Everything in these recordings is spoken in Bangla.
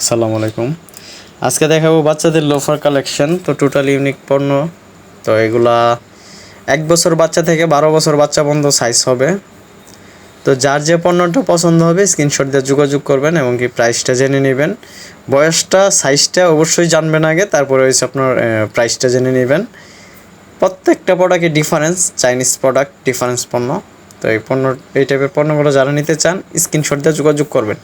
আসসালামু আলাইকুম। আজকে দেখাবো বাচ্চাদের লোফার কালেকশন, তো টোটাল ইউনিক পণ্য। তো এগুলা এক বছর বাচ্চা থেকে বারো বছর বাচ্চা পর্যন্ত সাইজ হবে। তো যার যে পণ্যটা পছন্দ হবে স্ক্রিনশট দিয়ে যোগাযোগ করবেন এবং কি প্রাইসটা জেনে নেবেন। বয়সটা সাইজটা অবশ্যই জানবেন আগে, তারপরে হচ্ছে আপনার প্রাইসটা জেনে নেবেন। প্রত্যেকটা প্রোডাক্টে ডিফারেন্স চাইনিজ প্রোডাক্ট ডিফারেন্স পণ্য। তো এই পণ্য, এই টাইপের পণ্যগুলো যারা নিতে চান স্ক্রিনশট দিয়ে যোগাযোগ করবেন।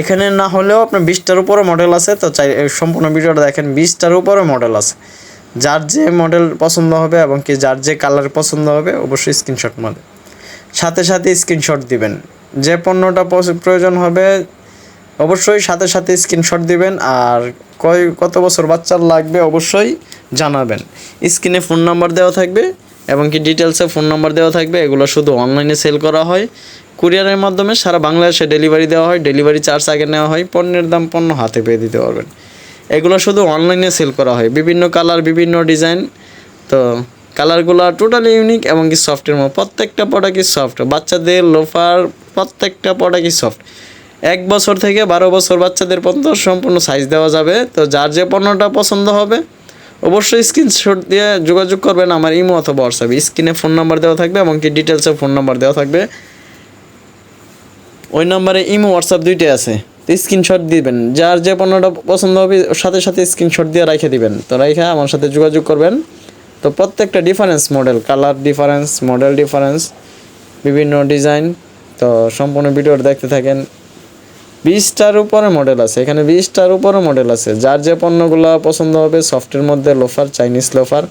এখানে না হলেও আপনার বিশটার উপরও মডেল আছে, তো চাই সম্পূর্ণ ভিডিওটা দেখেন, বিশটার উপরও মডেল আছে। যার যে মডেল পছন্দ হবে এবং কি যার যে কালার পছন্দ হবে, অবশ্যই স্ক্রিনশট মধ্যে সাথে সাথে স্ক্রিনশট দিবেন। যে পণ্যটা প্রয়োজন হবে, অবশ্যই সাথে সাথে স্ক্রিনশট দিবেন আর কয়, কত বছর বাচ্চার লাগবে অবশ্যই জানাবেন। স্ক্রিনে ফোন নাম্বার দেওয়া থাকবে এবং কি ডিটেলসে ফোন নাম্বার দেওয়া থাকবে, এগুলো শুধু অনলাইনে সেল করা হয়। কুরিয়ারের মাধ্যমে সারা বাংলাদেশে ডেলিভারি দেওয়া হয় ডেলিভারি চার্জ আগে নেওয়া হয়, পণ্যের দাম পণ্য হাতে পেয়ে দিতে পারবেন। এগুলো শুধু অনলাইনে সেল করা হয়। বিভিন্ন কালার বিভিন্ন ডিজাইন তো কালারগুলো টোটালি ইউনিক এবং কি সফটের মতো প্রত্যেকটা প্রোডাক্টই সফট বাচ্চাদের লোফার প্রত্যেকটা প্রোডাক্টই সফট এক বছর থেকে বারো বছর বাচ্চাদের পর্যন্ত সম্পূর্ণ সাইজ দেওয়া যাবে। তো যার যে পণ্যটা পছন্দ হবে অবশ্যই স্ক্রিনশট দিয়ে যোগাযোগ করবেন আমার ইমো অথবা হোয়াটসঅ্যাপে স্ক্রিনে ফোন নাম্বার দেওয়া থাকবে এবং কি ডিটেলসে ফোন নাম্বার দেওয়া থাকবে। ওই নাম্বারে ইমো হোয়াটসঅ্যাপ দুইটাই আছে। তো স্ক্রিনশট দিবেন। যার যে পণ্যটা পছন্দ হবে সাথে সাথে স্ক্রিনশট দিয়ে রেখে দিবেন। তো রেখে আমার সাথে যোগাযোগ করবেন। তো প্রত্যেকটা difference model colour difference model difference বিভিন্ন ডিজাইন তো সম্পূর্ণ ভিডিওটা দেখতে থাকেন। বিশটার উপরে মডেল আছে। এখানে বিশটার উপরে মডেল আছে। যার যে পণ্যগুলো পছন্দ হবে সফটের মধ্যে লোফার চাইনিজ লোফার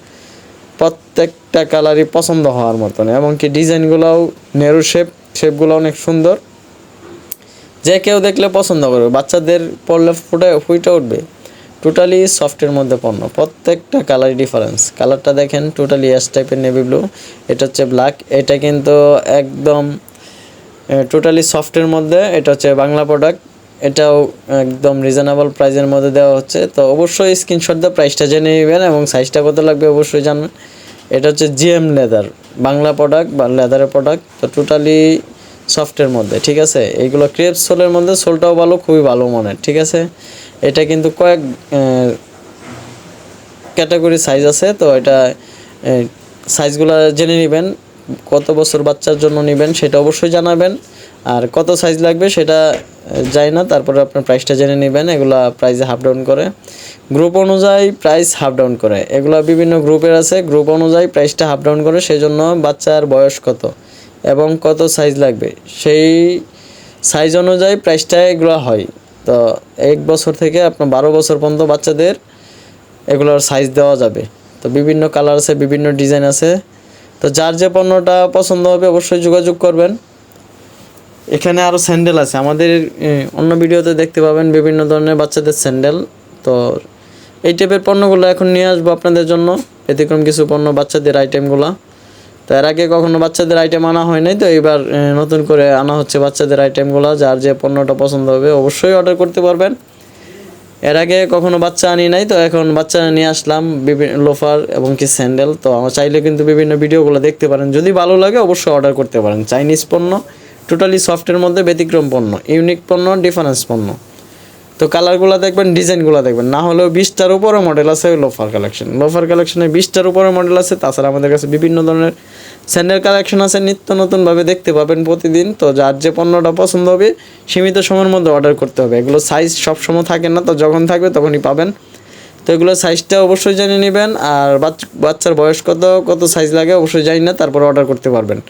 প্রত্যেকটা কালারই পছন্দ হওয়ার মতন। এমনকি ডিজাইনগুলোও নেরু শেপ শেপগুলো অনেক সুন্দর। যে কেউ দেখলে পছন্দ করবে। বাচ্চাদের পড়লে ফুটে ফুইটে উঠবে। টোটালি সফটের মধ্যে পণ্য। প্রত্যেকটা কালার ডিফারেন্স কালারটা দেখেন টোটালি এস টাইপের নেভি ব্লু এটা হচ্ছে ব্ল্যাক এটা কিন্তু একদম টোটালি সফটের মধ্যে। এটা হচ্ছে বাংলা প্রোডাক্ট এটাও একদম রিজনেবল প্রাইসের মধ্যে দেওয়া হচ্ছে। তো অবশ্যই স্ক্রিনশট দিয়ে প্রাইসটা জেনে নেবেন এবং সাইজটা কত লাগবে অবশ্যই জানবেন এটা হচ্ছে জিএম লেদার বাংলা প্রোডাক্ট বা লেদারের প্রোডাক্ট তো টোটালি সফটের মধ্যে, ঠিক আছে? এইগুলো ক্রেপ সোলের মধ্যে সোলটাও ভালো, খুবই ভালো মনের, ঠিক আছে? এটা কিন্তু কয়েক ক্যাটাগরি সাইজ আছে, তো এটা সাইজগুলো জেনে নেবেন, কত বছর বাচ্চার জন্য নেবেন সেটা অবশ্যই জানাবেন। আর কত সাইজ লাগবে সেটা যায় না। তারপরে আপনার প্রাইসটা জেনে নেবেন। এগুলা প্রাইসে হাফ ডাউন করে। গ্রুপ অনুযায়ী প্রাইস হাফ ডাউন করে। এগুলা বিভিন্ন গ্রুপের আছে। গ্রুপ অনুযায়ী প্রাইসটা হাফ ডাউন করে। সেই জন্য বাচ্চার বয়স কত? এবং কত সাইজ লাগবে? সেই সাইজ অনুযায়ী প্রাইসটা এগুলো হয়। তো এক বছর থেকে আপনার বারো বছর পর্যন্ত বাচ্চাদের এগুলোর সাইজ দেওয়া যাবে। তো বিভিন্ন কালার আছে, বিভিন্ন ডিজাইন আছে। তো যার যে পণ্যটা পছন্দ হবে অবশ্যই যোগাযোগ করবেন। এখানে আরও স্যান্ডেল আছে। আমাদের অন্য ভিডিওতে দেখতে পাবেন বিভিন্ন ধরনের বাচ্চাদের স্যান্ডেল। তো এই টাইপের পণ্যগুলো এখন নিয়ে আসব আপনাদের জন্য। ব্যতিক্রম কিছু পণ্য, বাচ্চাদের আইটেমগুলো। তো এর আগে কখনো বাচ্চাদের আইটেম আনা হয় নাই, তো এবার নতুন করে আনা হচ্ছে বাচ্চাদের আইটেমগুলো। যার যে পণ্যটা পছন্দ হবে অবশ্যই অর্ডার করতে পারবেন। এর আগে কখনো বাচ্চা আনি নাই, তো এখন বাচ্চা নিয়ে আসলাম বিভিন্ন লোফার এবং কি স্যান্ডেল। তো আমার চাইলে কিন্তু বিভিন্ন ভিডিওগুলো দেখতে পারেন। যদি ভালো লাগে অবশ্যই অর্ডার করতে পারেন। চাইনিজ পণ্য। টোটালি সফটের মধ্যে ব্যতিক্রম পণ্য ইউনিক পণ্য ডিফারেন্স পণ্য। তো কালারগুলো দেখবেন ডিজাইনগুলো দেখবেন। না হলেও বিশটার উপরে মডেল আছে লোফার কালেকশন লোফার কালেকশনে বিশটার উপরে মডেল আছে, তাছাড়া আমাদের কাছে বিভিন্ন ধরনের স্যান্ডেল কালেকশন আছে, নিত্য নতুনভাবে দেখতে পাবেন প্রতিদিন। তো যার যে পণ্যটা পছন্দ হবে, সীমিত সময়ের মধ্যে অর্ডার করতে হবে। এগুলো সাইজ সবসময় থাকে না, তো যখন থাকবে তখনই পাবেন। তো এগুলো সাইজটা অবশ্যই জেনে নেবেন, আর বাচ- বাচ্চার বয়স কত কত সাইজ লাগে অবশ্যই জানি না, তারপর অর্ডার করতে পারবেন।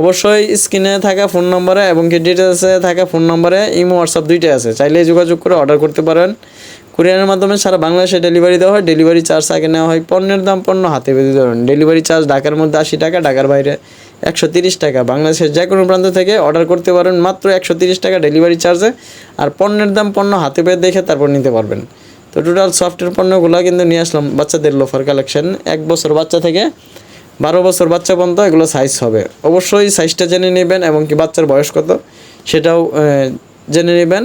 অবশ্যই স্ক্রিনে থাকা ফোন নম্বরে এবং কি ডিটেলসে থাকা ফোন নম্বরে ইমো হোয়াটসঅ্যাপ দুইটাই আছে। চাইলে যোগাযোগ করে অর্ডার করতে পারেন। কুরিয়ারের মাধ্যমে সারা বাংলাদেশে ডেলিভারি দেওয়া হয়। ডেলিভারি চার্জ আগে নেওয়া হয়। পণ্যের দাম পণ্য হাতে বেঁধে ধরুন। ডেলিভারি চার্জ ঢাকার মধ্যে আশি টাকা, ঢাকার বাইরে একশো তিরিশ টাকা। বাংলাদেশের যে কোনো প্রান্ত থেকে অর্ডার করতে পারেন। মাত্র একশো তিরিশ টাকা ডেলিভারি চার্জে আর পণ্যের দাম পণ্য হাতে পেয়ে দেখে তারপর নিতে পারবেন। তো টোটাল সফটওয়্যার পণ্যগুলো কিন্তু নিয়ে আসলাম বাচ্চাদের লোফার কালেকশন এক বছর বাচ্চা থেকে বারো বছর বাচ্চা পর্যন্ত এগুলো সাইজ হবে। অবশ্যই সাইজটা জেনে নেবেন এবং কি বাচ্চার বয়স কত, সেটাও জেনে নেবেন।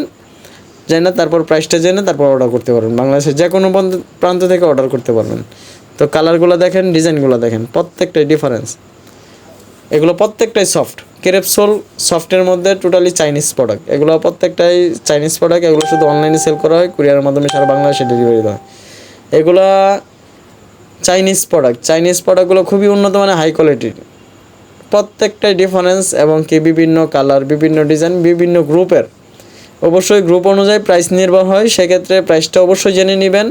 জেনে তারপর প্রাইসটা জেনে তারপর অর্ডার করতে পারবেন। বাংলাদেশের যে কোনো প্রান্ত থেকে অর্ডার করতে পারবেন। তো কালারগুলো দেখেন ডিজাইনগুলো দেখেন, প্রত্যেকটাই ডিফারেন্স এগুলো প্রত্যেকটাই সফট ক্রেপসোল সফটের মধ্যে টোটালি চাইনিজ প্রোডাক্ট এগুলো প্রত্যেকটাই চাইনিজ প্রোডাক্ট এগুলো শুধু অনলাইনে সেল করা হয় কুরিয়ারের মাধ্যমে সারা বাংলাদেশে ডেলিভারি দেওয়া হয়। এগুলা চাইনিজ প্রোডাক্ট চাইনিজ প্রোডাক্টগুলো খুবই উন্নত মানে হাই কোয়ালিটির প্রত্যেকটাই ডিফারেন্স এবং কি বিভিন্ন কালার বিভিন্ন ডিজাইন বিভিন্ন গ্রুপের অবশ্যই গ্রুপ অনুযায়ী প্রাইস নির্ভর হয়, সেক্ষেত্রে প্রাইসটা অবশ্যই জেনে নেবেন।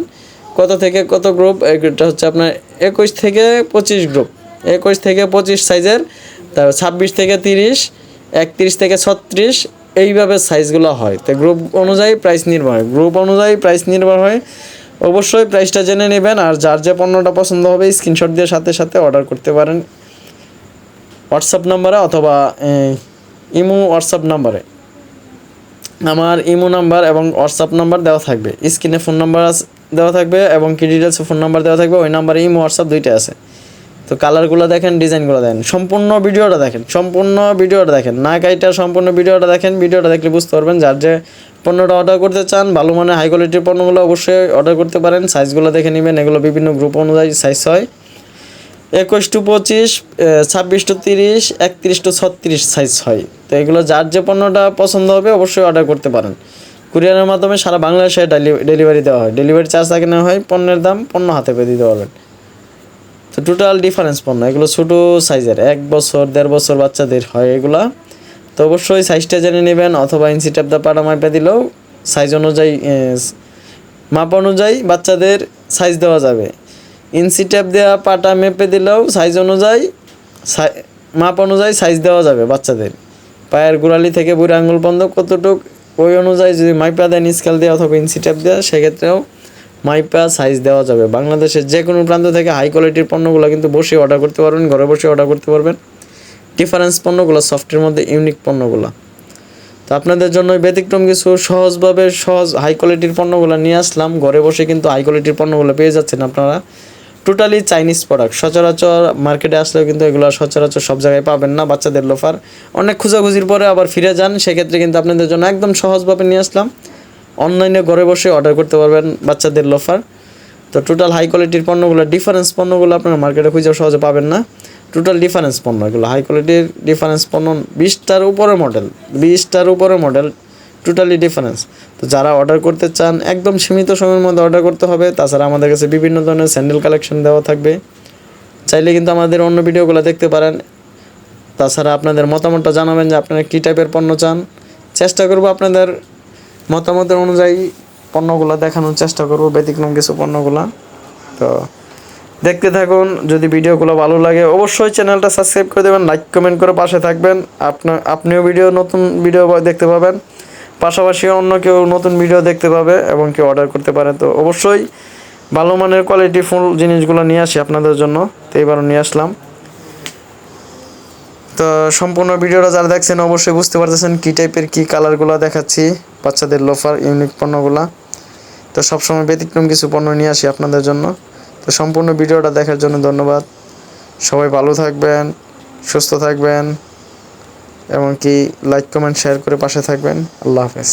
কত থেকে কত গ্রুপ এটা হচ্ছে আপনার একুশ থেকে পঁচিশ গ্রুপ একুশ থেকে পঁচিশ সাইজের তারপর ছাব্বিশ থেকে তিরিশ, একত্রিশ থেকে ছত্রিশ, এইভাবে সাইজগুলো হয়। তো গ্রুপ অনুযায়ী প্রাইস নির্ভর হয়। গ্রুপ অনুযায়ী প্রাইস নির্ভর হয় অবশ্যই প্রাইসটা জেনে নেবেন আর যার যে পণ্যটা পছন্দ হবে স্ক্রিনশট দিয়ে সাথে সাথে অর্ডার করতে পারেন। হোয়াটসঅ্যাপ নাম্বারে অথবা ইমো হোয়াটসঅ্যাপ নাম্বারে আমার ইমো নাম্বার এবং হোয়াটসঅ্যাপ নাম্বার দেওয়া থাকবে। স্ক্রিনে ফোন নাম্বার দেওয়া থাকবে এবং কি ডিটেলসে ফোন নাম্বার দেওয়া থাকবে। ওই নাম্বারে ইমো হোয়াটসঅ্যাপ দুইটা আছে। তো কালারগুলো দেখেন, ডিজাইনগুলো দেখেন, সম্পূর্ণ ভিডিওটা দেখেন, সম্পূর্ণ ভিডিওটা দেখেন। না কাইটা সম্পূর্ণ ভিডিওটা দেখেন, ভিডিওটা দেখলে বুঝতে পারবেন, যার যে পণ্যটা অর্ডার করতে চান, ভালো মানে হাই কোয়ালিটির পণ্যগুলো অবশ্যই অর্ডার করতে পারেন সাইজগুলো দেখে নেবেন, এগুলো বিভিন্ন গ্রুপ অনুযায়ী সাইজ হয়। একুশ টু পঁচিশ ছাব্বিশ টু তিরিশ, একত্রিশ টু ছত্রিশ সাইজ হয়। তো এগুলো যার যে পণ্যটা পছন্দ হবে অবশ্যই অর্ডার করতে পারেন। কুরিয়ারের মাধ্যমে সারা বাংলাদেশে ডেলিভারি দেওয়া হয়। ডেলিভারি চার্জ আগে নেওয়া হয়, পণ্যের দাম পণ্য হাতে পেয়ে দিতে পারবেন। তো টোটাল ডিফারেন্স পণ্য এগুলো ছোটো সাইজের এক বছর, দেড় বছর বাচ্চাদের হয় এগুলা। তো অবশ্যই সাইজটা জেনে নেবেন অথবা ইঞ্চি ট্যাপ দা পাড়া মাপে দিলেও সাইজ অনুযায়ী মাপ অনুযায়ী বাচ্চাদের সাইজ দেওয়া যাবে। ইঞ্চি ট্যাপ দেওয়া পাটা মেপে দিলেও সাইজ অনুযায়ী মাপ অনুযায়ী সাইজ দেওয়া যাবে বাচ্চাদের। পায়ের গোড়ালি থেকে বুড়ি আঙুল বন্ধ কতটুক, ওই অনুযায়ী যদি মাইপা দেন স্কেল দেওয়া অথবা ইঞ্চি ট্যাপ দেওয়া সেক্ষেত্রেও মাইপা সাইজ দেওয়া যাবে। বাংলাদেশের যে কোনো প্রান্ত থেকে হাই কোয়ালিটির পণ্যগুলো কিন্তু বসে অর্ডার করতে পারবেন, ঘরে বসে অর্ডার করতে পারবেন। ডিফারেন্স পণ্যগুলো সফটের মধ্যে ইউনিক পণ্যগুলো। তো আপনাদের জন্য ব্যতিক্রম কিছু সহজভাবে সহজ হাই কোয়ালিটির পণ্যগুলো নিয়ে আসলাম। ঘরে বসে কিন্তু হাই কোয়ালিটির পণ্যগুলো পেয়ে যাচ্ছেন আপনারা। টোটালি চাইনিজ প্রোডাক্ট সচরাচর মার্কেটে আসলেও কিন্তু এগুলো সচরাচর সব জায়গায় পাবেন না বাচ্চাদের লোফার অনেক খোঁজাখুঁজির পরে আবার ফিরে যান। সেক্ষেত্রে কিন্তু আপনাদের জন্য একদম সহজভাবে নিয়ে আসলাম। অনলাইনে ঘরে বসে অর্ডার করতে পারবেন বাচ্চাদের লোফার তো টোটাল হাই কোয়ালিটির পণ্যগুলো ডিফারেন্স পণ্যগুলো আপনারা মার্কেটে খুঁজে সহজে পাবেন না। টোটাল ডিফারেন্স পণ্য, এগুলো হাই কোয়ালিটির ডিফারেন্স পণ্য, বিশটার উপরে মডেল বিশটার উপরে মডেল টোটালি ডিফারেন্স তো যারা অর্ডার করতে চান, একদম সীমিত সময়ের মধ্যে অর্ডার করতে হবে। তাছাড়া আমাদের কাছে বিভিন্ন ধরনের স্যান্ডেল কালেকশন দেওয়া থাকবে। চাইলে কিন্তু আমাদের অন্য ভিডিওগুলো দেখতে পারেন। তাছাড়া আপনাদের মতামতটা জানাবেন যে আপনারা কী টাইপের পণ্য চান। চেষ্টা করব আপনাদের মতামতের অনুযায়ী পণ্যগুলো দেখানোর চেষ্টা করব, ব্যতিক্রম কিছু পণ্যগুলো। তো দেখতে থাকুন, যদি ভিডিওগুলো ভালো লাগে, অবশ্যই চ্যানেলটা সাবস্ক্রাইব করে দেবেন, লাইক, কমেন্ট করে পাশে থাকবেন। আপনার আপনিও ভিডিও, নতুন ভিডিও দেখতে পাবেন। পাশাপাশি অন্য কেউ নতুন ভিডিও দেখতে পাবে এবং কেউ অর্ডার করতে পারে। তো অবশ্যই ভালো মানের কোয়ালিটি ফুল জিনিসগুলো নিয়ে আসি আপনাদের জন্য। তো এবারও নিয়ে আসলাম। তো সম্পূর্ণ ভিডিওটা যারা দেখছেন অবশ্যই বুঝতে পারতেছেন কী টাইপের কী কালারগুলো দেখাচ্ছি, বাচ্চাদের লোফার ইউনিক পণ্যগুলো। তো সবসময় ব্যতিক্রম কিছু পণ্য নিয়ে আসি আপনাদের জন্য। তো সম্পূর্ণ ভিডিওটা দেখার জন্য ধন্যবাদ। সবাই ভালো থাকবেন, সুস্থ থাকবেন এমনকি লাইক কমেন্ট শেয়ার করে পাশে থাকবেন। আল্লাহ হাফেজ।